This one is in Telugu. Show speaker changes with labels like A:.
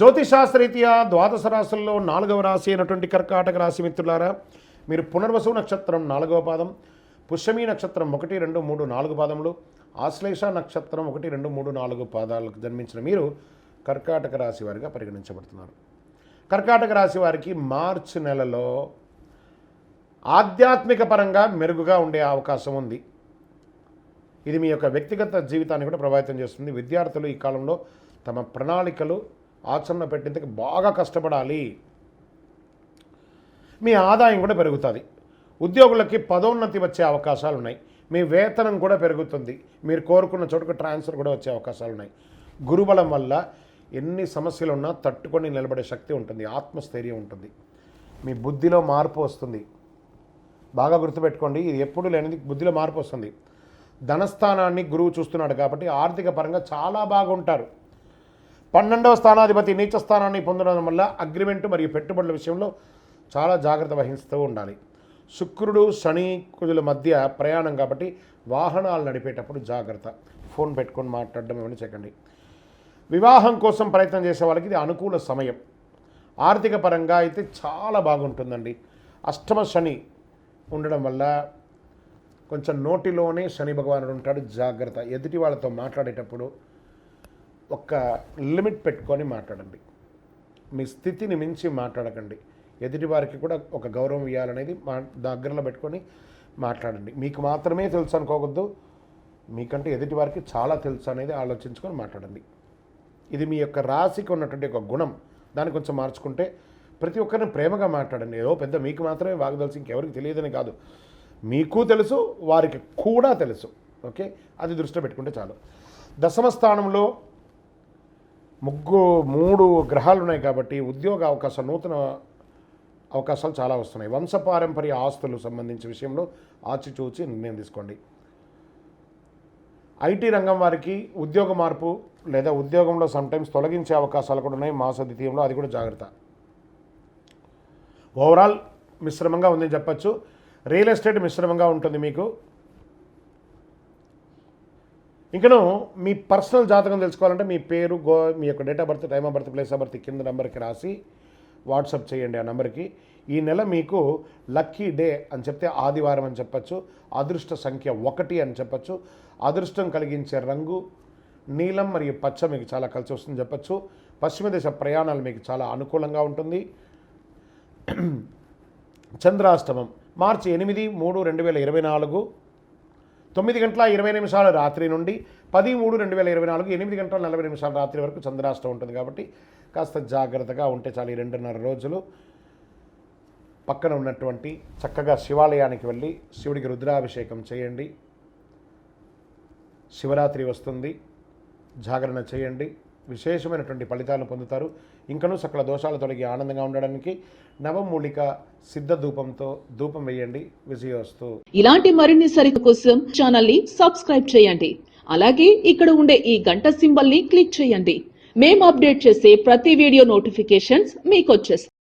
A: జ్యోతిశాస్త్రరీత్యా ద్వాదశ రాశుల్లో నాలుగవ రాశి అయినటువంటి కర్కాటక రాశి మిత్రులారా మీరు పునర్వసు నక్షత్రం నాలుగవ పాదం పుష్యమి నక్షత్రం ఒకటి రెండు మూడు నాలుగు పాదములు ఆశ్లేష నక్షత్రం ఒకటి రెండు మూడు నాలుగు పాదాలకు జన్మించిన మీరు కర్కాటక రాశి వారిగా పరిగణించబడుతున్నారు. కర్కాటక రాశి వారికి మార్చి నెలలో ఆధ్యాత్మిక పరంగా మెరుగుగా ఉండే అవకాశం ఉంది. ఇది మీ యొక్క వ్యక్తిగత జీవితాన్ని కూడా ప్రభావితం చేస్తుంది. విద్యార్థులు ఈ కాలంలో తమ ప్రణాళికలు ఆచరణ పెట్టేందుకు బాగా కష్టపడాలి. మీ ఆదాయం కూడా పెరుగుతుంది. ఉద్యోగులకి పదోన్నతి వచ్చే అవకాశాలు ఉన్నాయి మీ వేతనం కూడా పెరుగుతుంది. మీరు కోరుకున్న చోటుకు ట్రాన్స్ఫర్ కూడా వచ్చే అవకాశాలు ఉన్నాయి గురుబలం వల్ల ఎన్ని సమస్యలు ఉన్నా తట్టుకొని నిలబడే శక్తి ఉంటుంది. ఆత్మస్థైర్యం ఉంటుంది. మీ బుద్ధిలో మార్పు వస్తుంది. బాగా గుర్తుపెట్టుకోండి. ఇది ఎప్పుడు లేనిది బుద్ధిలో మార్పు వస్తుంది. ధనస్థానాన్ని గురువు చూస్తున్నాడు కాబట్టి ఆర్థిక పరంగా చాలా బాగుంటారు. పన్నెండవ స్థానాధిపతి నీచ స్థానాన్ని పొందడం వల్ల అగ్రిమెంట్ మరియు పెట్టుబడుల విషయంలో చాలా జాగ్రత్త వహిస్తూ ఉండాలి. శుక్రుడు శని కుజుల మధ్య ప్రయాణం కాబట్టి వాహనాలు నడిపేటప్పుడు జాగ్రత్త. ఫోన్ పెట్టుకొని మాట్లాడడం ఏమైనా చెక్కండి వివాహం కోసం ప్రయత్నం చేసే వాళ్ళకి ఇది అనుకూల సమయం. ఆర్థిక పరంగా అయితే చాలా బాగుంటుందండి. అష్టమ శని ఉండడం వల్ల కొంచెం నోటిలోనే శని భగవానుడు ఉంటాడు జాగ్రత్త. ఎదుటి వాళ్ళతో మాట్లాడేటప్పుడు ఒక లిమిట్ పెట్టుకొని మాట్లాడండి. మీ స్థితిని మించి మాట్లాడకండి. ఎదుటివారికి కూడా ఒక గౌరవం ఇవ్వాలనేది మా దగ్గరలో పెట్టుకొని మాట్లాడండి. మీకు మాత్రమే తెలుసు అనుకోవద్దు. మీకంటే ఎదుటివారికి చాలా తెలుసు అనేది ఆలోచించుకొని మాట్లాడండి. ఇది మీ యొక్క రాశికి ఉన్నటువంటి ఒక గుణం. దాన్ని కొంచెం మార్చుకుంటే ప్రతి ఒక్కరిని ప్రేమగా మాట్లాడండి. ఏదో పెద్ద మీకు మాత్రమే వాగదలిసి ఇంకెవరికి తెలియదని కాదు. మీకు తెలుసు వారికి కూడా తెలుసు. ఓకే? అది దృష్టిలో పెట్టుకుంటే చాలు. దశమ స్థానంలో ముగ్గు మూడు గ్రహాలు ఉన్నాయి కాబట్టి ఉద్యోగ అవకాశాలు నూతన అవకాశాలు చాలా వస్తున్నాయి. వంశపారంపర్య ఆస్తులు సంబంధించిన విషయంలో ఆచిచూచి నిర్ణయం తీసుకోండి. ఐటీ రంగం వారికి ఉద్యోగ మార్పు లేదా ఉద్యోగంలో సమ్టైమ్స్ తొలగించే అవకాశాలు కూడా ఉన్నాయి. మాస ద్వితీయంలో అది కూడా జాగ్రత్త. ఓవరాల్ మిశ్రమంగా ఉందని చెప్పచ్చు. రియల్ ఎస్టేట్ మిశ్రమంగా ఉంటుంది మీకు. ఇంకను మీ పర్సనల్ జాతకం తెలుసుకోవాలంటే మీ పేరు గో మీ యొక్క date of birth time of birth place of birth కింద నెంబర్కి రాసి వాట్సాప్ చేయండి ఆ నెంబర్కి. ఈ నెల మీకు లక్కీ డే అని చెప్తే ఆదివారం అని చెప్పచ్చు అదృష్ట సంఖ్య ఒకటి అని చెప్పచ్చు అదృష్టం కలిగించే రంగు నీలం మరియు పచ్చ మీకు చాలా కలిసి వస్తుందని చెప్పచ్చు పశ్చిమ దేశ ప్రయాణాలు మీకు చాలా అనుకూలంగా ఉంటుంది. చంద్రాష్టమం మార్చి ఎనిమిది మూడు రెండు వేల ఇరవై నాలుగు తొమ్మిది గంటల ఇరవై నిమిషాల రాత్రి నుండి పది మూడు రెండు వేల ఇరవై నాలుగు ఎనిమిది గంటల నలభై నిమిషాల రాత్రి వరకు చంద్రాష్టం ఉంటుంది కాబట్టి కాస్త జాగ్రత్తగా ఉంటే చాలు ఈ రెండున్నర రోజులు. పక్కన ఉన్నటువంటి చక్కగా శివాలయానికి వెళ్ళి శివుడికి రుద్రాభిషేకం చేయండి. శివరాత్రి వస్తుంది. జాగరణ చేయండి. విశేషమైనటువంటి ఫలితాలను పొందుతారు. ఇంకనూ సకల దోషాలు తొలగి ఆనందంగా ఉండడానికి నవమూలిక సిద్ధ ధూపంతో ధూపం వేయండి. విజయోస్తు.
B: ఇలాంటి మరిన్ని సరిత కోసం ఛానల్ని సబ్స్క్రైబ్ చేయండి. అలాగే ఇక్కడ ఉండే ఈ గంట సింబల్ని క్లిక్ చేయండి. మేము అప్డేట్ చేసే ప్రతి వీడియో నోటిఫికేషన్స్ మీకు వచ్చేస్తాయి.